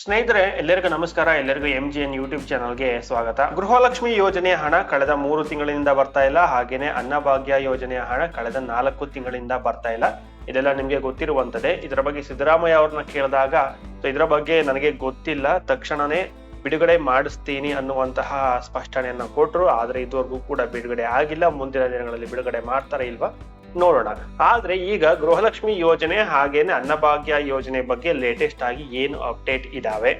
ಸ್ನೇಹಿತರೆ, ಎಲ್ಲರಿಗೂ ನಮಸ್ಕಾರ. ಎಲ್ಲರಿಗೂ ಎಂ ಜಿ ಎನ್ ಯೂಟ್ಯೂಬ್ ಚಾನಲ್ಗೆ ಸ್ವಾಗತ. ಗೃಹಲಕ್ಷ್ಮಿ ಯೋಜನೆಯ ಹಣ ಕಳೆದ ಮೂರು ತಿಂಗಳಿಂದ ಬರ್ತಾ ಇಲ್ಲ. ಹಾಗೇನೆ ಅನ್ನಭಾಗ್ಯ ಯೋಜನೆಯ ಹಣ ಕಳೆದ ನಾಲ್ಕು ತಿಂಗಳಿಂದ ಬರ್ತಾ ಇಲ್ಲ. ಇದೆಲ್ಲ ನಿಮಗೆ ಗೊತ್ತಿರುವಂತದ್ದೇ. ಇದರ ಬಗ್ಗೆ ಸಿದ್ದರಾಮಯ್ಯ ಅವ್ರನ್ನ ಕೇಳಿದಾಗ ಇದರ ಬಗ್ಗೆ ನನಗೆ ಗೊತ್ತಿಲ್ಲ. ತಕ್ಷಣನೇ ಬಿಡುಗಡೆ ಮಾಡಿಸ್ತೀನಿ ಅನ್ನುವಂತಹ ಸ್ಪಷ್ಟನೆಯನ್ನ ಕೊಟ್ಟರು ಆದರೆ ಇದುವರೆಗೂ ಕೂಡ ಬಿಡುಗಡೆ ಆಗಿಲ್ಲ. ಮುಂದಿನ ದಿನಗಳಲ್ಲಿ ಬಿಡುಗಡೆ ಮಾಡ್ತಾರೆ ಇಲ್ವಾ? ನೋಡೋಣ. ಆದ್ರೆ ಈಗ ಗೃಹಲಕ್ಷ್ಮಿ ಯೋಜನೆ ಹಾಗೇನೆ ಅನ್ನಭಾಗ್ಯ ಯೋಜನೆ ಬಗ್ಗೆ ಲೇಟೆಸ್ಟ್ ಆಗಿ ಏನು ಅಪ್ಡೇಟ್ ಇದಾವೆ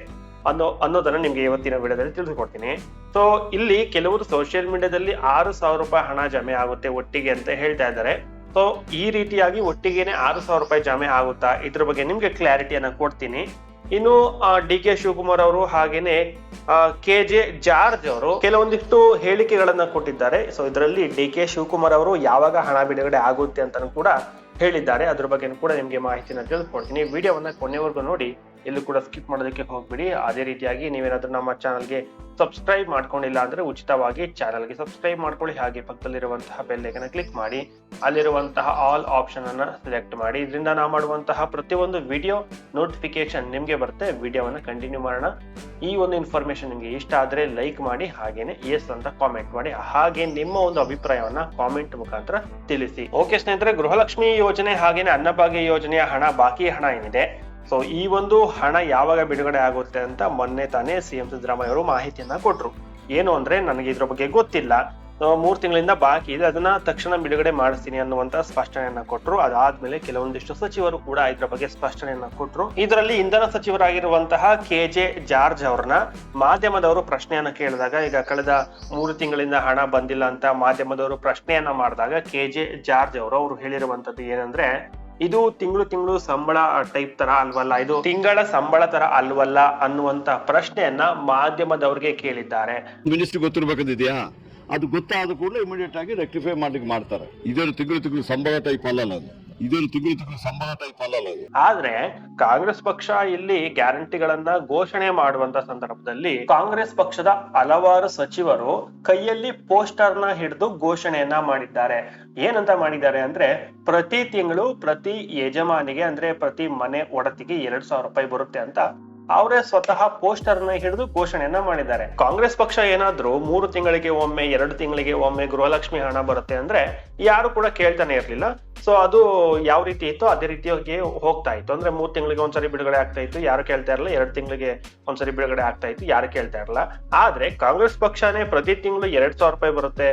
ಅನ್ನೋ, ಅನ್ನೋದನ್ನ ನಿಮ್ಗೆ ಇವತ್ತಿನ ವಿಡಿಯೋದಲ್ಲಿ ತಿಳಿಸ್ಕೊಡ್ತೀನಿ ಸೊ ಇಲ್ಲಿ ಕೆಲವರು ಸೋಷಿಯಲ್ ಮೀಡಿಯಾದಲ್ಲಿ ಆರು ಸಾವಿರ ರೂಪಾಯಿ ಹಣ ಜಮೆ ಆಗುತ್ತೆ ಒಟ್ಟಿಗೆ ಅಂತ ಹೇಳ್ತಾ ಇದ್ದಾರೆ. ಸೊ ಈ ರೀತಿಯಾಗಿ ಒಟ್ಟಿಗೆನೆ ಆರು ಸಾವಿರ ರೂಪಾಯಿ ಜಮೆ ಆಗುತ್ತಾ? ಇದ್ರ ಬಗ್ಗೆ ನಿಮ್ಗೆ ಕ್ಲಾರಿಟಿಯನ್ನ ಕೊಡ್ತೀನಿ. ಇನ್ನು ಡಿ ಕೆ ಶಿವಕುಮಾರ್ ಅವರು ಹಾಗೇನೆ ಕೆ ಜೆ ಜಾರ್ಜ್ ಅವರು ಕೆಲವೊಂದಿಷ್ಟು ಹೇಳಿಕೆಗಳನ್ನ ಕೊಟ್ಟಿದ್ದಾರೆ. ಸೊ ಇದರಲ್ಲಿ ಡಿ ಕೆ ಶಿವಕುಮಾರ್ ಅವರು ಯಾವಾಗ ಹಣ ಬಿಡುಗಡೆ ಆಗುತ್ತೆ ಅಂತಾನು ಕೂಡ ಹೇಳಿದ್ದಾರೆ. ಅದ್ರ ಬಗ್ಗೆ ಕೂಡ ನಿಮಗೆ ಮಾಹಿತಿನ ತಿಳಿಸ್ಕೊಡ್ತೀನಿ ವಿಡಿಯೋವನ್ನ ಕೊನೆವರೆಗೂ ನೋಡಿ. ಎಲ್ಲೂ ಕೂಡ ಸ್ಕಿಪ್ ಮಾಡೋದಕ್ಕೆ ಹೋಗ್ಬಿಡಿ. ಅದೇ ರೀತಿಯಾಗಿ ನೀವೇನಾದರೂ ನಮ್ಮ ಚಾನಲ್ಗೆ ಸಬ್ಸ್ಕ್ರೈಬ್ ಮಾಡ್ಕೊಂಡಿಲ್ಲ ಅಂದ್ರೆ ಉಚಿತವಾಗಿ ಚಾನಲ್ಗೆ ಸಬ್ಸ್ಕ್ರೈಬ್ ಮಾಡ್ಕೊಳ್ಳಿ. ಹಾಗೆ ಪಕ್ಕದಲ್ಲಿರುವಂತಹ ಬೆಲ್ ಐಕನ್ ಕ್ಲಿಕ್ ಮಾಡಿ. ಅಲ್ಲಿರುವಂತಹ ಆಲ್ ಆಪ್ಷನ್ ಅನ್ನ ಸೆಲೆಕ್ಟ್ ಮಾಡಿ. ಇದರಿಂದ ನಾವು ಮಾಡುವಂತಹ ಪ್ರತಿಯೊಂದು ವಿಡಿಯೋ ನೋಟಿಫಿಕೇಶನ್ ನಿಮಗೆ ಬರುತ್ತೆ. ವಿಡಿಯೋವನ್ನ ಕಂಟಿನ್ಯೂ ಮಾಡೋಣ. ಈ ಒಂದು ಇನ್ಫಾರ್ಮೇಶನ್ ನಿಮಗೆ ಇಷ್ಟ ಆದರೆ ಲೈಕ್ ಮಾಡಿ, ಹಾಗೇನೆ ಎಸ್ ಅಂತ ಕಾಮೆಂಟ್ ಮಾಡಿ. ಹಾಗೆ ನಿಮ್ಮ ಒಂದು ಅಭಿಪ್ರಾಯವನ್ನ ಕಾಮೆಂಟ್ ಮುಖಾಂತರ ತಿಳಿಸಿ. ಓಕೆ ಸ್ನೇಹಿತರೆ, ಗೃಹಲಕ್ಷ್ಮಿ ಯೋಜನೆ ಹಾಗೇನೆ ಅನ್ನಭಾಗ್ಯ ಯೋಜನೆಯ ಹಣ, ಬಾಕಿ ಹಣ ಏನಿದೆ? ಸೊ ಈ ಒಂದು ಹಣ ಯಾವಾಗ ಬಿಡುಗಡೆ ಆಗುತ್ತೆ ಅಂತ ಮೊನ್ನೆ ತಾನೇ ಸಿಎಂ ಸಿದ್ದರಾಮಯ್ಯ ಅವರು ಮಾಹಿತಿಯನ್ನ ಕೊಟ್ಟರು ಏನು ಅಂದ್ರೆ ನನಗೆ ಇದ್ರ ಬಗ್ಗೆ ಗೊತ್ತಿಲ್ಲ. ಮೂರು ತಿಂಗಳಿಂದ ಬಾಕಿ ಇದೆ. ಅದನ್ನ ತಕ್ಷಣ ಬಿಡುಗಡೆ ಮಾಡಿಸ್ತೀನಿ ಅನ್ನುವಂತ ಸ್ಪಷ್ಟನೆಯನ್ನ ಕೊಟ್ರು. ಅದಾದ್ಮೇಲೆ ಕೆಲವೊಂದಿಷ್ಟು ಸಚಿವರು ಕೂಡ ಇದ್ರ ಬಗ್ಗೆ ಸ್ಪಷ್ಟನೆಯನ್ನ ಕೊಟ್ಟರು ಇದರಲ್ಲಿ ಇಂಧನ ಸಚಿವರಾಗಿರುವಂತಹ ಕೆ ಜೆ ಜಾರ್ಜ್ ಅವ್ರನ್ನ ಮಾಧ್ಯಮದವರು ಪ್ರಶ್ನೆಯನ್ನ ಕೇಳಿದಾಗ, ಈಗ ಕಳೆದ ಮೂರು ತಿಂಗಳಿಂದ ಹಣ ಬಂದಿಲ್ಲ ಅಂತ ಮಾಧ್ಯಮದವರು ಪ್ರಶ್ನೆಯನ್ನ ಮಾಡಿದಾಗ ಕೆ ಜೆ ಜಾರ್ಜ್ ಅವರು ಅವರು ಹೇಳಿರುವಂತದ್ದು ಏನಂದ್ರೆ ಇದು ತಿಂಗಳು ತಿಂಗಳು ಸಂಬಳ ಟೈಪ್ ತರ ಅಲ್ವಲ್ಲ? ಇದು ತಿಂಗಳ ಸಂಬಳ ತರ ಅಲ್ವಲ್ಲ ಅನ್ನುವಂತ ಪ್ರಶ್ನೆಯನ್ನ ಮಾಧ್ಯಮದವ್ರಿಗೆ ಕೇಳಿದ್ದಾರೆ. ಮಿನಿಸ್ಟರ್ ಗೊತ್ತಿರ್ಬೇಕಂದಿದ್ಯಾ? ಅದು ಗೊತ್ತಾದ ಕೂಡಲೇ ಇಮಿಡಿಯೇಟ್ ಆಗಿ ರೆಕ್ಟಿಫೈ ಮಾಡ್ಲಿಕ್ಕೆ ಮಾಡ್ತಾರೆ. ಇದೊಂದು ತಿಂಗಳು ತಿಂಗಳು ಸಂಬಳ ಟೈಪ್ ಅಲ್ಲಲ್ಲ ಅದು ತಿಂಗಳು ತಿಂಗಳು ಸಂಬಳ ಟೈಪ್ ಆದ್ರೆ ಕಾಂಗ್ರೆಸ್ ಪಕ್ಷ ಇಲ್ಲಿ ಗ್ಯಾರಂಟಿಗಳನ್ನ ಘೋಷಣೆ ಮಾಡುವಂತ ಸಂದರ್ಭದಲ್ಲಿ ಕಾಂಗ್ರೆಸ್ ಪಕ್ಷದ ಹಲವಾರು ಸಚಿವರು ಕೈಯಲ್ಲಿ ಪೋಸ್ಟರ್ನ ಹಿಡಿದು ಘೋಷಣೆಯನ್ನ ಮಾಡಿದ್ದಾರೆ. ಏನಂತ ಮಾಡಿದ್ದಾರೆ ಅಂದ್ರೆ ಪ್ರತಿ ತಿಂಗಳು ಪ್ರತಿ ಯಜಮಾನಿಗೆ ಅಂದ್ರೆ ಪ್ರತಿ ಮನೆ ಒಡತಿಗೆ ಎರಡ್ ಸಾವಿರ ರೂಪಾಯಿ ಬರುತ್ತೆ ಅಂತ ಅವರೇ ಸ್ವತಃ ಪೋಸ್ಟರ್ನ ಹಿಡಿದು ಘೋಷಣೆಯನ್ನ ಮಾಡಿದ್ದಾರೆ. ಕಾಂಗ್ರೆಸ್ ಪಕ್ಷ ಏನಾದ್ರೂ ಮೂರು ತಿಂಗಳಿಗೆ ಒಮ್ಮೆ, ಎರಡು ತಿಂಗಳಿಗೆ ಒಮ್ಮೆ ಗೃಹಲಕ್ಷ್ಮಿ ಹಣ ಬರುತ್ತೆ ಅಂದ್ರೆ ಯಾರು ಕೂಡ ಕೇಳ್ತಾನೆ ಇರ್ಲಿಲ್ಲ. ಸೊ ಅದು ಯಾವ ರೀತಿ ಇತ್ತು ಅದೇ ರೀತಿಯಾಗಿ ಹೋಗ್ತಾ ಇತ್ತು. ಅಂದ್ರೆ ಮೂರ್ ತಿಂಗಳಿಗೆ ಒಂದ್ಸರಿ ಬಿಡುಗಡೆ ಆಗ್ತಾ ಇತ್ತು. ಯಾರು ಕೇಳ್ತಾ ಇರಲಿಲ್ಲ. ಎರಡು ತಿಂಗಳಿಗೆ ಒಂದ್ಸರಿ ಬಿಡುಗಡೆ ಆಗ್ತಾ ಇತ್ತು. ಯಾರು ಕೇಳ್ತಾ ಇರಲ್ಲ ಆದ್ರೆ ಕಾಂಗ್ರೆಸ್ ಪಕ್ಷನೇ ಪ್ರತಿ ತಿಂಗಳು ಎರಡ್ ಸಾವಿರ ರೂಪಾಯಿ ಬರುತ್ತೆ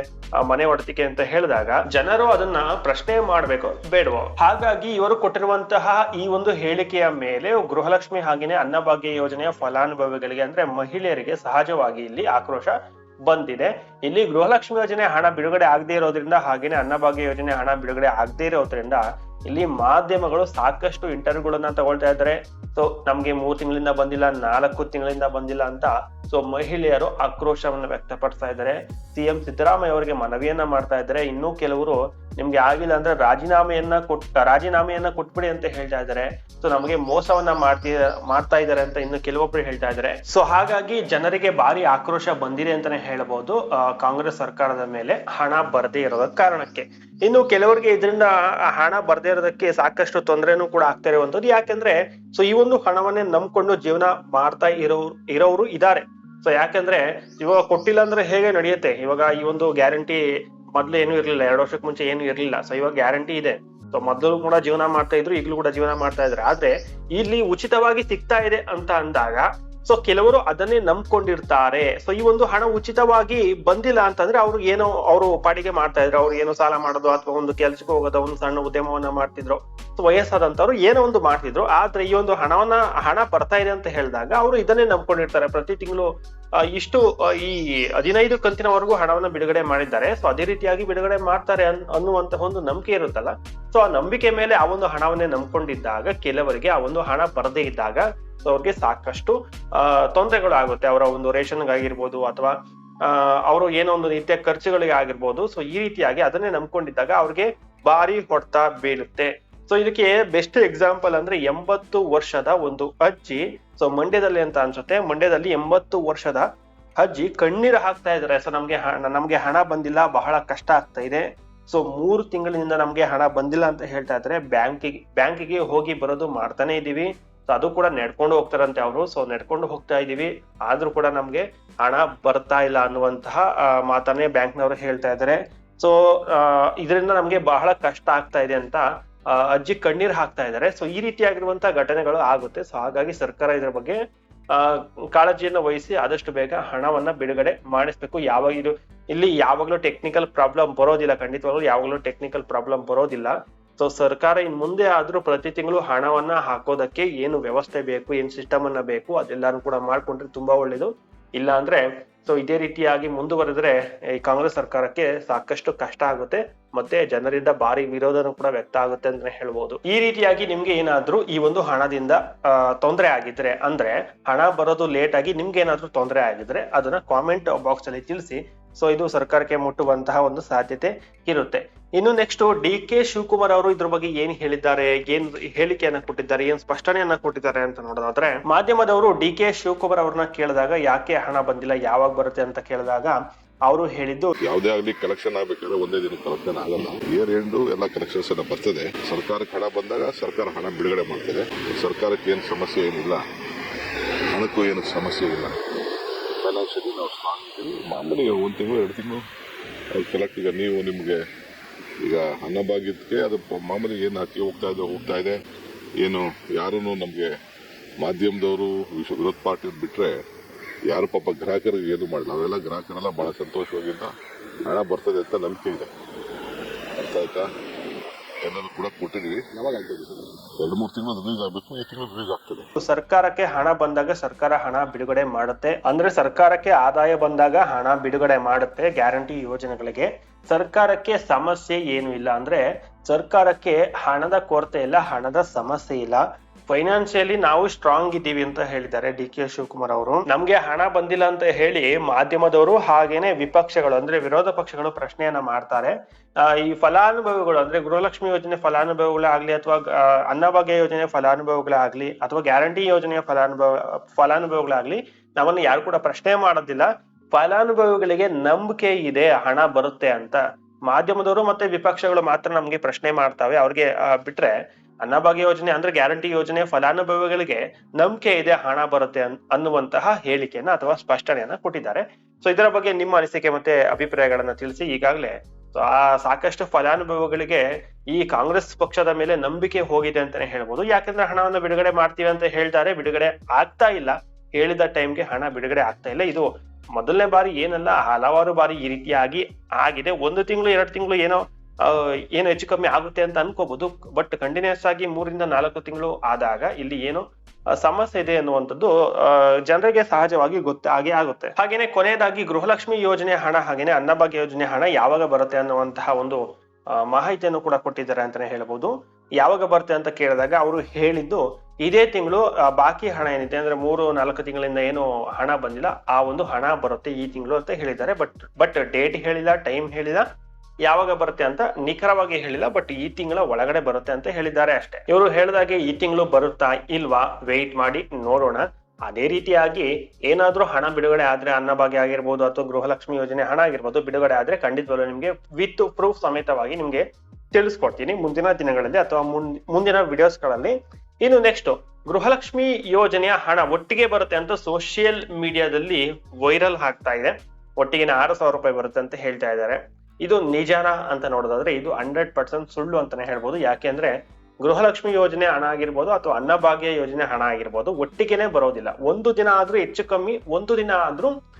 ಮನೆ ಒಡತಿಕೆ ಅಂತ ಹೇಳಿದಾಗ ಜನರು ಅದನ್ನ ಪ್ರಶ್ನೆ ಮಾಡ್ಬೇಕು. ಬೇಡವೋ? ಹಾಗಾಗಿ ಇವರು ಕೊಟ್ಟಿರುವಂತಹ ಈ ಒಂದು ಹೇಳಿಕೆಯ ಮೇಲೆ ಗೃಹಲಕ್ಷ್ಮಿ ಹಾಗೇನೆ ಅನ್ನಭಾಗ್ಯ ಯೋಜನೆಯ ಫಲಾನುಭವಿಗಳಿಗೆ, ಅಂದ್ರೆ ಮಹಿಳೆಯರಿಗೆ ಸಹಜವಾಗಿ ಇಲ್ಲಿ ಆಕ್ರೋಶ ಬಂದಿದೆ. ಇಲ್ಲಿ ಗೃಹಲಕ್ಷ್ಮಿ ಯೋಜನೆ ಹಣ ಬಿಡುಗಡೆ ಆಗದೆ ಇರೋದ್ರಿಂದ ಹಾಗೇನೆ ಅನ್ನಭಾಗ್ಯ ಯೋಜನೆ ಹಣ ಬಿಡುಗಡೆ ಆಗದೆ ಇರೋದ್ರಿಂದ ಇಲ್ಲಿ ಮಾಧ್ಯಮಗಳು ಸಾಕಷ್ಟು ಇಂಟರ್ವ್ಯೂಗಳನ್ನ ತಗೊಳ್ತಾ ಇದ್ದಾರೆ. ಸೊ ನಮ್ಗೆ ಮೂರ್ ತಿಂಗಳಿಂದ ಬಂದಿಲ್ಲ ನಾಲ್ಕು ತಿಂಗಳಿಂದ ಬಂದಿಲ್ಲ ಅಂತ ಸೊ ಮಹಿಳೆಯರು ಆಕ್ರೋಶವನ್ನ ವ್ಯಕ್ತಪಡಿಸ್ತಾ ಇದ್ದಾರೆ. ಸಿಎಂ ಸಿದ್ದರಾಮಯ್ಯ ಅವರಿಗೆ ಮನವಿಯನ್ನ ಮಾಡ್ತಾ ಇದ್ದಾರೆ. ಇನ್ನೂ ಕೆಲವರು ನಿಮ್ಗೆ ಆಗಿಲ್ಲ ಅಂದ್ರೆ ರಾಜೀನಾಮೆಯನ್ನ ಕೊಟ್ಟ ರಾಜೀನಾಮೆಯನ್ನ ಕೊಟ್ಬಿಡಿ ಅಂತ ಹೇಳ್ತಾ ಇದ್ದಾರೆ. ಸೊ ನಮಗೆ ಮೋಸವನ್ನ ಮಾಡ್ತಿ ಮಾಡ್ತಾ ಇದ್ದಾರೆ ಅಂತ ಇನ್ನು ಕೆಲವೊಬ್ರು ಹೇಳ್ತಾ ಇದ್ದಾರೆ. ಸೊ ಹಾಗಾಗಿ ಜನರಿಗೆ ಭಾರಿ ಆಕ್ರೋಶ ಬಂದಿದೆ ಅಂತಾನೆ ಹೇಳ್ಬೋದು ಆ, ಕಾಂಗ್ರೆಸ್ ಸರ್ಕಾರದ ಮೇಲೆ ಹಣ ಬರದೇ ಇರೋದ ಕಾರಣಕ್ಕೆ. ಇನ್ನು ಕೆಲವರಿಗೆ ಇದರಿಂದ ಹಣ ಬರ್ದೇ ಇರೋದಕ್ಕೆ ಸಾಕಷ್ಟು ತೊಂದರೆನೂ ಕೂಡ ಆಗ್ತಾ ಇರುವಂತದ್ದು ಯಾಕೆಂದ್ರೆ ಸೊ ಈ ಒಂದು ಹಣವನ್ನೇ ನಂಬ್ಕೊಂಡು ಜೀವನ ಮಾಡ್ತಾ ಇರೋ ಇರೋರು ಇದ್ದಾರೆ ಸೊ ಯಾಕಂದ್ರೆ, ಇವಾಗ ಕೊಟ್ಟಿಲ್ಲ ಅಂದ್ರೆ ಹೇಗೆ ನಡೆಯುತ್ತೆ? ಇವಾಗ ಈ ಒಂದು ಗ್ಯಾರಂಟಿ ಮೊದ್ಲು ಏನು ಇರ್ಲಿಲ್ಲ. ಎರಡು ವರ್ಷಕ್ಕೆ ಮುಂಚೆ ಏನು ಇರ್ಲಿಲ್ಲ. ಸೊ ಇವಾಗ ಗ್ಯಾರಂಟಿ ಇದೆ. ಸೊ ಮೊದಲು ಕೂಡ ಜೀವನ ಮಾಡ್ತಾ ಇದ್ರು, ಈಗಲೂ ಕೂಡ ಜೀವನ ಮಾಡ್ತಾ ಇದ್ರು ಆದ್ರೆ, ಇಲ್ಲಿ ಉಚಿತವಾಗಿ ಸಿಗ್ತಾ ಇದೆ ಅಂತ ಅಂದಾಗ ಸೊ ಕೆಲವರು ಅದನ್ನೇ ನಂಬ್ಕೊಂಡಿರ್ತಾರೆ. ಸೊ ಈ ಒಂದು ಹಣ ಉಚಿತವಾಗಿ ಬಂದಿಲ್ಲ ಅಂತಂದ್ರೆ ಅವ್ರು ಏನೋ ಅವರು ಪಾಡಿಗೆ ಮಾಡ್ತಾ ಇದ್ರು. ಅವ್ರು ಏನೋ ಸಾಲ ಮಾಡೋದು ಅಥವಾ ಒಂದು ಕೆಲ್ಸಕ್ಕೆ ಹೋಗೋದು, ಒಂದು ಸಣ್ಣ ಉದ್ಯಮವನ್ನ ಮಾಡ್ತಿದ್ರು. ಸೊ ವಯಸ್ಸಾದಂತವ್ರು ಏನೋ ಒಂದು ಮಾಡ್ತಿದ್ರು. ಆದ್ರೆ ಈ ಒಂದು ಹಣವನ್ನ, ಹಣ ಬರ್ತಾ ಇದೆ ಅಂತ ಹೇಳಿದಾಗ ಅವರು ಇದನ್ನೇ ನಂಬ್ಕೊಂಡಿರ್ತಾರೆ. ಪ್ರತಿ ತಿಂಗಳು ಇಷ್ಟು ಈ ಹದಿನೈದು ಕಂತಿನವರೆಗೂ ಹಣವನ್ನ ಬಿಡುಗಡೆ ಮಾಡಿದ್ದಾರೆ. ಸೊ ಅದೇ ರೀತಿಯಾಗಿ ಬಿಡುಗಡೆ ಮಾಡ್ತಾರೆ ಅನ್, ಅನ್ನುವಂತಹ ಒಂದು ನಂಬಿಕೆ ಇರುತ್ತಲ್ಲ. ಸೊ ಆ ನಂಬಿಕೆ ಮೇಲೆ ಆ ಒಂದು ಹಣವನ್ನೇ ನಂಬ್ಕೊಂಡಿದ್ದಾಗ, ಕೆಲವರಿಗೆ ಆ ಒಂದು ಹಣ ಬರದೇ ಇದ್ದಾಗ ಸೊ ಅವ್ರಿಗೆ ಸಾಕಷ್ಟು ತೊಂದರೆಗಳು ಆಗುತ್ತೆ. ಅವರ ಒಂದು ರೇಷನ್ಗಾಗಿರ್ಬೋದು ಅಥವಾ ಅವರು ಏನೋ ಒಂದು ನಿತ್ಯ ಖರ್ಚುಗಳಿಗೆ ಆಗಿರ್ಬೋದು. ಸೊ ಈ ರೀತಿಯಾಗಿ ಅದನ್ನೇ ನಂಬ್ಕೊಂಡಿದ್ದಾಗ ಅವ್ರಿಗೆ ಭಾರಿ ಹೊಡ್ತಾ ಬೀಳುತ್ತೆ. ಸೊ ಇದಕ್ಕೆ ಬೆಸ್ಟ್ ಎಕ್ಸಾಂಪಲ್ ಅಂದ್ರೆ ಎಂಬತ್ತು ವರ್ಷದ ಒಂದು ಅಜ್ಜಿ. ಸೊ ಮಂಡ್ಯದಲ್ಲಿ ಅಂತ ಅನ್ಸುತ್ತೆ. ಮಂಡ್ಯದಲ್ಲಿ ಎಂಬತ್ತು ವರ್ಷದ ಅಜ್ಜಿ ಕಣ್ಣೀರು ಹಾಕ್ತಾ ಇದಾರೆ ಸೊ ನಮ್ಗೆ ನಮ್ಗೆ ಹಣ ಬಂದಿಲ್ಲ, ಬಹಳ ಕಷ್ಟ ಆಗ್ತಾ ಇದೆ. ಸೊ ಮೂರು ತಿಂಗಳಿನಿಂದ ನಮ್ಗೆ ಹಣ ಬಂದಿಲ್ಲ ಅಂತ ಹೇಳ್ತಾ ಇದ್ರೆ ಬ್ಯಾಂಕಿಗೆ ಬ್ಯಾಂಕಿಗೆ ಹೋಗಿ ಬರೋದು ಮಾಡ್ತಾನೆ ಇದೀವಿ ಸೊ ಅದು ಕೂಡ ನಡ್ಕೊಂಡು ಹೋಗ್ತಾರಂತೆ ಅವರು. ಸೊ ನಡ್ಕೊಂಡು ಹೋಗ್ತಾ ಇದೀವಿ ಆದ್ರೂ ಕೂಡ ನಮ್ಗೆ ಹಣ ಬರ್ತಾ ಇಲ್ಲ ಅನ್ನುವಂತಹ ಮಾತನ್ನೇ ಬ್ಯಾಂಕ್ನವರು ಹೇಳ್ತಾ ಇದ್ದಾರೆ. ಸೊ ಇದರಿಂದ ನಮ್ಗೆ ಬಹಳ ಕಷ್ಟ ಆಗ್ತಾ ಇದೆ ಅಂತ ಅಜ್ಜಿ ಕಣ್ಣೀರ್ ಹಾಕ್ತಾ ಇದ್ದಾರೆ. ಸೊ ಈ ರೀತಿಯಾಗಿರುವಂತಹ ಘಟನೆಗಳು ಆಗುತ್ತೆ. ಸೊ ಹಾಗಾಗಿ ಸರ್ಕಾರ ಇದರ ಬಗ್ಗೆ ಕಾಳಜಿಯನ್ನು ವಹಿಸಿ ಆದಷ್ಟು ಬೇಗ ಹಣವನ್ನ ಬಿಡುಗಡೆ ಮಾಡಿಸ್ಬೇಕು. ಯಾವಾಗ ಇದು, ಇಲ್ಲಿ ಯಾವಾಗ್ಲೂ ಟೆಕ್ನಿಕಲ್ ಪ್ರಾಬ್ಲಮ್ ಬರೋದಿಲ್ಲ. ಖಂಡಿತವಾಗ್ಲೂ ಯಾವಾಗಲೂ ಟೆಕ್ನಿಕಲ್ ಪ್ರಾಬ್ಲಮ್ ಬರೋದಿಲ್ಲ. ಸೊ ಸರ್ಕಾರ ಇನ್ ಮುಂದೆ ಆದ್ರೂ ಪ್ರತಿ ತಿಂಗಳು ಹಣವನ್ನ ಹಾಕೋದಕ್ಕೆ ಏನು ವ್ಯವಸ್ಥೆ ಬೇಕು, ಏನ್ ಸಿಸ್ಟಮ್ ಅನ್ನ ಬೇಕು, ಅದೆಲ್ಲಾನು ಕೂಡ ಮಾಡ್ಕೊಂಡ್ರೆ ತುಂಬಾ ಒಳ್ಳೇದು. ಇಲ್ಲ ಅಂದ್ರೆ ಸೊ ಇದೇ ರೀತಿಯಾಗಿ ಮುಂದುವರೆದ್ರೆ ಈ ಕಾಂಗ್ರೆಸ್ ಸರ್ಕಾರಕ್ಕೆ ಸಾಕಷ್ಟು ಕಷ್ಟ ಆಗುತ್ತೆ. ಮತ್ತೆ ಜನರಿಂದ ಭಾರಿ ವಿರೋಧನೂ ಕೂಡ ವ್ಯಕ್ತ ಆಗುತ್ತೆ ಅಂತ ಹೇಳ್ಬೋದು. ಈ ರೀತಿಯಾಗಿ ನಿಮ್ಗೆ ಏನಾದ್ರೂ ಈ ಒಂದು ಹಣದಿಂದ ತೊಂದರೆ ಆಗಿದ್ರೆ ಅಂದ್ರೆ ಹಣ ಬರೋದು ಲೇಟ್ ಆಗಿ ನಿಮ್ಗೆ ಏನಾದ್ರೂ ತೊಂದರೆ ಆಗಿದ್ರೆ ಅದನ್ನ ಕಾಮೆಂಟ್ ಬಾಕ್ಸ್ ಅಲ್ಲಿ ತಿಳಿಸಿ. ಸೊ ಇದು ಸರ್ಕಾರಕ್ಕೆ ಮುಟ್ಟುವಂತಹ ಒಂದು ಸಾಧ್ಯತೆ ಇರುತ್ತೆ. ಇನ್ನು ನೆಕ್ಸ್ಟ್ ಡಿ ಕೆ ಶಿವಕುಮಾರ್ ಅವರು ಇದ್ರ ಬಗ್ಗೆ ಏನ್ ಹೇಳಿದ್ದಾರೆ, ಏನ್ ಹೇಳಿಕೆಯನ್ನ ಕೊಟ್ಟಿದ್ದಾರೆ, ಏನ್ ಸ್ಪಷ್ಟನೆಯನ್ನ ಕೊಟ್ಟಿದ್ದಾರೆ ಅಂತ ನೋಡೋದಾದ್ರೆ, ಮಾಧ್ಯಮದವರು ಡಿ ಕೆ ಶಿವಕುಮಾರ್ ಅವ್ರನ್ನ ಕೇಳಿದಾಗ ಯಾಕೆ ಹಣ ಬಂದಿಲ್ಲ, ಯಾವಾಗ ಬರುತ್ತೆ ಅಂತ ಕೇಳಿದಾಗ ಅವರು ಹೇಳಿದ್ದು ಯಾವುದೇ ಆಗಲಿ ಕಲೆಕ್ಷನ್ ಆಗಬೇಕಾದ್ರೆ ಒಂದೇ ದಿನ ಕಲೆಕ್ಷನ್ ಆಗಲ್ಲ. ಇಯರ್ ಎಂಡು ಎಲ್ಲ ಕಲೆಕ್ಷನ್ಸ್ ಎಲ್ಲ ಬರ್ತದೆ. ಸರ್ಕಾರಕ್ಕೆ ಹಣ ಬಂದಾಗ ಸರ್ಕಾರ ಹಣ ಬಿಡುಗಡೆ ಮಾಡ್ತದೆ. ಸರ್ಕಾರಕ್ಕೆ ಏನು ಸಮಸ್ಯೆ ಏನಿಲ್ಲ. ಹಣಕ್ಕೂ ಏನು ಸಮಸ್ಯೆ ಇಲ್ಲ. ಫೈನಾನ್ಷಿಯಲಿ ನಾವು ಸ್ಟ್ರಾಂಗ್ ಇದ್ದೀವಿ. ಮಾಮೂಲಿ ಒಂದು ತಿಂಗಳು, ಎರಡು ತಿಂಗಳು ಅದು ಕಲೆಕ್ಟ್ ಈಗ ನೀವು ನಿಮಗೆ ಈಗ ಅನ್ನಭಾಗ್ಯಕ್ಕೆ ಅದು ಪ- ಮಾಮೂಲಿ ಏನು ಹಾಕಿ ಹೋಗ್ತಾ ಇದೆ ಹೋಗ್ತಾ ಇದೆ. ಏನು ಯಾರೂ ನಮಗೆ ಮಾಧ್ಯಮದವರು, ವಿಶ್ವ ವಿರೋಧ ಪಾರ್ಟಿ ಬಿಟ್ಟರೆ ಯಾರು ಪಾಪ ಗ್ರಾಹಕರಿಗೆ ಏನು ಮಾಡಲ್ಲ ಅವೆಲ್ಲ ಗ್ರಾಹಕರೆಲ್ಲ ಭಾಳ ಸಂತೋಷವಾಗಿದ್ದ ಹಣ ಬರ್ತದೆ ಅಂತ ನಂಬಿಕೆ ಇದೆ. ಅರ್ಥ ಆಯ್ತಾ? ಎಲ್ಲರೂ ಕೂಡ ಕೊಟ್ಟಿದ್ದೀವಿ. ಎರಡು ಮೂರು ತಿಂಗಳು ರಿಲೀಸ್ ಆಗಬೇಕು. ಈ ತಿಂಗಳು ರಿಲೀಸ್ ಆಗ್ತದೆ. ಸರ್ಕಾರಕ್ಕೆ ಹಣ ಬಂದಾಗ ಸರ್ಕಾರ ಹಣ ಬಿಡುಗಡೆ ಮಾಡುತ್ತೆ. ಅಂದ್ರೆ ಸರ್ಕಾರಕ್ಕೆ ಆದಾಯ ಬಂದಾಗ ಹಣ ಬಿಡುಗಡೆ ಮಾಡುತ್ತೆ ಗ್ಯಾರಂಟಿ ಯೋಜನೆಗಳಿಗೆ. ಸರ್ಕಾರಕ್ಕೆ ಸಮಸ್ಯೆ ಏನು ಇಲ್ಲ ಅಂದ್ರೆ ಸರ್ಕಾರಕ್ಕೆ ಹಣದ ಕೊರತೆ ಇಲ್ಲ ಹಣದ ಸಮಸ್ಯೆ ಇಲ್ಲ. ಫೈನಾನ್ಷಿಯಲಿ ನಾವು ಸ್ಟ್ರಾಂಗ್ ಇದ್ದೀವಿ ಅಂತ ಹೇಳಿದ್ದಾರೆ ಡಿ ಕೆ ಶಿವಕುಮಾರ್ ಅವರು. ನಮ್ಗೆ ಹಣ ಬಂದಿಲ್ಲ ಅಂತ ಹೇಳಿ ಮಾಧ್ಯಮದವರು ಹಾಗೇನೆ ವಿಪಕ್ಷಗಳು, ಅಂದ್ರೆ ವಿರೋಧ ಪಕ್ಷಗಳು ಪ್ರಶ್ನೆಯನ್ನ ಮಾಡ್ತಾರೆ. ಈ ಫಲಾನುಭವಿಗಳು, ಅಂದ್ರೆ ಗೃಹಲಕ್ಷ್ಮಿ ಯೋಜನೆ ಫಲಾನುಭವಿಗಳಾಗ್ಲಿ ಅಥವಾ ಅನ್ನಭಾಗ್ಯ ಯೋಜನೆ ಫಲಾನುಭವಿಗಳಾಗ್ಲಿ ಅಥವಾ ಗ್ಯಾರಂಟಿ ಯೋಜನೆಯ ಫಲಾನುಭವ ಫಲಾನುಭವಿಗಳಾಗ್ಲಿ ನಮ್ಮನ್ನು ಯಾರು ಕೂಡ ಪ್ರಶ್ನೆ ಮಾಡೋದಿಲ್ಲ. ಫಲಾನುಭವಿಗಳಿಗೆ ನಂಬಿಕೆ ಇದೆ, ಹಣ ಬರುತ್ತೆ ಅಂತ. ಮಾಧ್ಯಮದವರು ಮತ್ತೆ ವಿಪಕ್ಷಗಳು ಮಾತ್ರ ನಮ್ಗೆ ಪ್ರಶ್ನೆ ಮಾಡ್ತಾವೆ. ಅವ್ರಿಗೆ ಬಿಟ್ರೆ ಅನ್ನಭಾಗ್ಯ ಯೋಜನೆ ಅಂದ್ರೆ ಗ್ಯಾರಂಟಿ ಯೋಜನೆ ಫಲಾನುಭವಿಗಳಿಗೆ ನಂಬಿಕೆ ಇದೆ, ಹಣ ಬರುತ್ತೆ ಅನ್- ಅನ್ನುವಂತಹ ಹೇಳಿಕೆಯನ್ನ ಅಥವಾ ಸ್ಪಷ್ಟನೆಯನ್ನ ಕೊಟ್ಟಿದ್ದಾರೆ. ಸೊ ಇದರ ಬಗ್ಗೆ ನಿಮ್ಮ ಅನಿಸಿಕೆ ಮತ್ತೆ ಅಭಿಪ್ರಾಯಗಳನ್ನ ತಿಳಿಸಿ ಈಗಾಗಲೇ ಆ ಸಾಕಷ್ಟು ಫಲಾನುಭವಿಗಳಿಗೆ ಈ ಕಾಂಗ್ರೆಸ್ ಪಕ್ಷದ ಮೇಲೆ ನಂಬಿಕೆ ಹೋಗಿದೆ ಅಂತಾನೆ ಹೇಳ್ಬೋದು. ಯಾಕಂದ್ರೆ ಹಣವನ್ನು ಬಿಡುಗಡೆ ಮಾಡ್ತೀವಿ ಅಂತ ಹೇಳ್ತಾರೆ, ಬಿಡುಗಡೆ ಆಗ್ತಾ ಇಲ್ಲ. ಹೇಳಿದ ಟೈಮ್ಗೆ ಹಣ ಬಿಡುಗಡೆ ಆಗ್ತಾ ಇಲ್ಲ. ಇದು ಮೊದಲನೇ ಬಾರಿ ಏನಲ್ಲ, ಹಲವಾರು ಬಾರಿ ಈ ರೀತಿಯಾಗಿ ಆಗಿದೆ. ಒಂದು ತಿಂಗಳು, ಎರಡು ತಿಂಗಳು ಏನೋ ಏನು ಹೆಚ್ಚು ಕಮ್ಮಿ ಆಗುತ್ತೆ ಅಂತ ಅನ್ಕೋಬಹುದು ಬಟ್ ಕಂಟಿನ್ಯೂಸ್ ಆಗಿ ಮೂರಿಂದ ನಾಲ್ಕು ತಿಂಗಳು ಆದಾಗ ಇಲ್ಲಿ ಏನು ಸಮಸ್ಯೆ ಇದೆ ಅನ್ನುವಂಥದ್ದು ಜನರಿಗೆ ಸಹಜವಾಗಿ ಗೊತ್ತಾಗೇ ಆಗುತ್ತೆ. ಹಾಗೇನೆ ಕೊನೆಯದಾಗಿ ಗೃಹಲಕ್ಷ್ಮಿ ಯೋಜನೆ ಹಣ, ಹಾಗೇನೆ ಅನ್ನಭಾಗ್ಯ ಯೋಜನೆ ಹಣ ಯಾವಾಗ ಬರುತ್ತೆ ಅನ್ನುವಂತಹ ಒಂದು ಮಾಹಿತಿಯನ್ನು ಕೂಡ ಕೊಟ್ಟಿದ್ದಾರೆ ಅಂತಾನೆ ಹೇಳ್ಬೋದು. ಯಾವಾಗ ಬರುತ್ತೆ ಅಂತ ಕೇಳಿದಾಗ ಅವರು ಹೇಳಿದ್ದು, ಇದೇ ತಿಂಗಳು ಬಾಕಿ ಹಣ ಏನಿದೆ ಅಂದ್ರೆ ಮೂರು, ನಾಲ್ಕು ತಿಂಗಳಿಂದ ಏನು ಹಣ ಬಂದಿಲ್ಲ, ಆ ಒಂದು ಹಣ ಬರುತ್ತೆ ಈ ತಿಂಗಳು ಅಂತ ಹೇಳಿದ್ದಾರೆ. ಬಟ್ ಬಟ್ ಡೇಟ್ ಹೇಳಿಲ್ಲ ಟೈಮ್ ಹೇಳಿಲ್ಲ ಯಾವಾಗ ಬರುತ್ತೆ ಅಂತ ನಿಖರವಾಗಿ ಹೇಳಿಲ್ಲ ಬಟ್ ಈ ತಿಂಗಳ ಒಳಗಡೆ ಬರುತ್ತೆ ಅಂತ ಹೇಳಿದ್ದಾರೆ ಅಷ್ಟೇ. ಇವರು ಹೇಳಿದಾಗೆ ಈ ತಿಂಗಳು ಬರುತ್ತಾ ಇಲ್ವಾ ವೆಯ್ಟ್ ಮಾಡಿ ನೋಡೋಣ. ಅದೇ ರೀತಿಯಾಗಿ ಏನಾದ್ರೂ ಹಣ ಬಿಡುಗಡೆ ಆದ್ರೆ ಅನ್ನಭಾಗ್ಯ ಆಗಿರ್ಬೋದು ಅಥವಾ ಗೃಹಲಕ್ಷ್ಮಿ ಯೋಜನೆ ಹಣ ಆಗಿರ್ಬೋದು ಬಿಡುಗಡೆ ಆದ್ರೆ ಖಂಡಿತವಾಗ್ಲೂ ನಿಮ್ಗೆ ವಿತ್ ಪ್ರೂಫ್ ಸಮೇತವಾಗಿ ನಿಮ್ಗೆ ತಿಳಿಸ್ಕೊಡ್ತೀನಿ ಮುಂದಿನ ದಿನಗಳಲ್ಲಿ ಅಥವಾ ಮುಂದಿನ ವಿಡಿಯೋಸ್ಗಳಲ್ಲಿ ಇನ್ನು ನೆಕ್ಸ್ಟ್ ಗೃಹಲಕ್ಷ್ಮಿ ಯೋಜನೆಯ ಹಣ ಒಟ್ಟಿಗೆ ಬರುತ್ತೆ ಅಂತ ಸೋಷಿಯಲ್ ಮೀಡಿಯಾದಲ್ಲಿ ವೈರಲ್ ಆಗ್ತಾ ಇದೆ. ಒಟ್ಟಿಗೆ ಆರು ಸಾವಿರ ರೂಪಾಯಿ ಬರುತ್ತೆ ಅಂತ ಹೇಳ್ತಾ ಇದ್ದಾರೆ. ಇದು ನಿಜಾನ ಅಂತ ನೋಡೋದಾದ್ರೆ ಇದು ಹಂಡ್ರೆಡ್ ಪರ್ಸೆಂಟ್ ಸುಳ್ಳು ಅಂತಾನೆ ಹೇಳ್ಬೋದು. ಯಾಕೆಂದ್ರೆ ಗೃಹಲಕ್ಷ್ಮಿ ಯೋಜನೆ ಹಣ ಆಗಿರ್ಬೋದು ಅಥವಾ ಅನ್ನಭಾಗ್ಯ ಯೋಜನೆ ಹಣ ಆಗಿರ್ಬೋದು, ಒಟ್ಟಿಗೆನೆ ಬರೋದಿಲ್ಲ. ಒಂದು ದಿನ ಆದ್ರೂ ಹೆಚ್ಚು ಕಮ್ಮಿ, ಒಂದು ದಿನ ಆದ್ರೂ,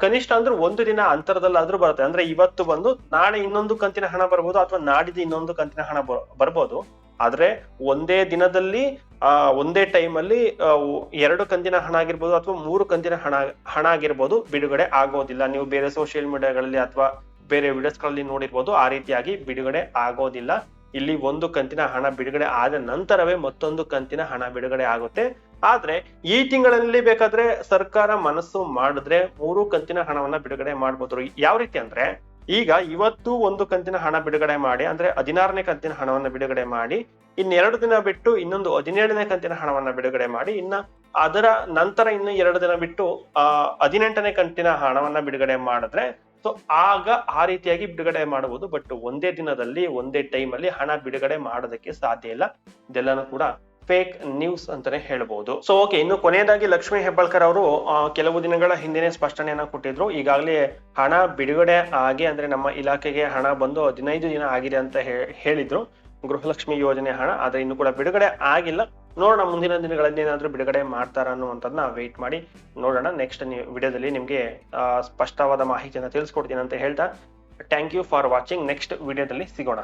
ಕನಿಷ್ಠ ಅಂದ್ರೆ ಒಂದು ದಿನ ಅಂತರದಲ್ಲಾದ್ರೂ ಬರುತ್ತೆ. ಅಂದ್ರೆ ಇವತ್ತು ಬಂದು ನಾಳೆ ಇನ್ನೊಂದು ಕಂತಿನ ಹಣ ಬರ್ಬೋದು ಅಥವಾ ನಾಡಿದ್ದು ಇನ್ನೊಂದು ಕಂತಿನ ಹಣ ಬರ್ಬೋದು. ಆದ್ರೆ ಒಂದೇ ದಿನದಲ್ಲಿ, ಆ, ಒಂದೇ ಟೈಮ್ ಅಲ್ಲಿ ಎರಡು ಕಂತಿನ ಹಣ ಆಗಿರ್ಬೋದು ಅಥವಾ ಮೂರು ಕಂತಿನ ಹಣ ಹಣ ಆಗಿರ್ಬೋದು ಬಿಡುಗಡೆ ಆಗೋದಿಲ್ಲ. ನೀವು ಬೇರೆ ಸೋಷಿಯಲ್ ಮೀಡಿಯಾಗಳಲ್ಲಿ ಅಥವಾ ಬೇರೆ ವಿಡಿಯೋಸ್ಗಳಲ್ಲಿ ನೋಡಿರ್ಬೋದು, ಆ ರೀತಿಯಾಗಿ ಬಿಡುಗಡೆ ಆಗೋದಿಲ್ಲ. ಇಲ್ಲಿ ಒಂದು ಕಂತಿನ ಹಣ ಬಿಡುಗಡೆ ಆದ ನಂತರವೇ ಮತ್ತೊಂದು ಕಂತಿನ ಹಣ ಬಿಡುಗಡೆ ಆಗುತ್ತೆ. ಆದ್ರೆ, ಈ ತಿಂಗಳಲ್ಲಿ ಬೇಕಾದ್ರೆ ಸರ್ಕಾರ ಮನಸ್ಸು ಮಾಡಿದ್ರೆ ಮೂರು ಕಂತಿನ ಹಣವನ್ನ ಬಿಡುಗಡೆ ಮಾಡ್ಬೋದು ಯಾವ ರೀತಿ ಅಂದ್ರೆ, ಈಗ ಇವತ್ತು ಒಂದು ಕಂತಿನ ಹಣ ಬಿಡುಗಡೆ ಮಾಡಿ, ಅಂದ್ರೆ ಹದಿನಾರನೇ ಕಂತಿನ ಹಣವನ್ನ ಬಿಡುಗಡೆ ಮಾಡಿ, ಇನ್ನೆರಡು ದಿನ ಬಿಟ್ಟು ಇನ್ನೊಂದು ಹದಿನೇಳನೇ ಕಂತಿನ ಹಣವನ್ನ ಬಿಡುಗಡೆ ಮಾಡಿ, ಇನ್ನ ಅದರ ನಂತರ ಇನ್ನು ಎರಡು ದಿನ ಬಿಟ್ಟು, ಆ, ಹದಿನೆಂಟನೇ ಕಂತಿನ ಹಣವನ್ನ ಬಿಡುಗಡೆ ಮಾಡಿದ್ರೆ ಸೊ ಆಗ ಆ ರೀತಿಯಾಗಿ ಬಿಡುಗಡೆ ಮಾಡಬಹುದು. ಬಟ್ ಒಂದೇ ದಿನದಲ್ಲಿ, ಒಂದೇ ಟೈಮ್ ಅಲ್ಲಿ ಹಣ ಬಿಡುಗಡೆ ಮಾಡೋದಕ್ಕೆ ಸಾಧ್ಯ ಇಲ್ಲ. ಇದೆಲ್ಲನೂ ಕೂಡ ಫೇಕ್ ನ್ಯೂಸ್ ಅಂತಾನೆ ಹೇಳ್ಬಹುದು ಸೊ ಓಕೆ ಇನ್ನು ಕೊನೆಯದಾಗಿ ಲಕ್ಷ್ಮೀ ಹೆಬ್ಬಾಳ್ಕರ್ ಅವರು ಕೆಲವು ದಿನಗಳ ಹಿಂದೆನೆ ಸ್ಪಷ್ಟನೆಯನ್ನ ಕೊಟ್ಟಿದ್ರು. ಈಗಾಗಲೇ ಹಣ ಬಿಡುಗಡೆ ಆಗಿ, ಅಂದ್ರೆ ನಮ್ಮ ಇಲಾಖೆಗೆ ಹಣ ಬಂದು ಹದಿನೈದು ದಿನ ಆಗಿದೆ ಅಂತ ಹೇಳಿದ್ರು. ಗೃಹಲಕ್ಷ್ಮಿ ಯೋಜನೆ ಹಣ, ಆದ್ರೆ ಇನ್ನು ಕೂಡ ಬಿಡುಗಡೆ ಆಗಿಲ್ಲ. ನೋಡೋಣ, ಮುಂದಿನ ದಿನಗಳಲ್ಲಿ ಏನಾದರೂ ಬಿಡುಗಡೆ ಮಾಡ್ತಾರ ಅನ್ನುವಂಥದ್ದನ್ನ ವೆಯ್ಟ್ ಮಾಡಿ ನೋಡೋಣ. ನೆಕ್ಸ್ಟ್ ವಿಡಿಯೋದಲ್ಲಿ ನಿಮಗೆ ಸ್ಪಷ್ಟವಾದ ಮಾಹಿತಿಯನ್ನು ತಿಳಿಸ್ಕೊಡ್ತೀನಿ ಅಂತ ಹೇಳ್ತಾ thank you for watching next ವಿಡಿಯೋದಲ್ಲಿ ಸಿಗೋಣ.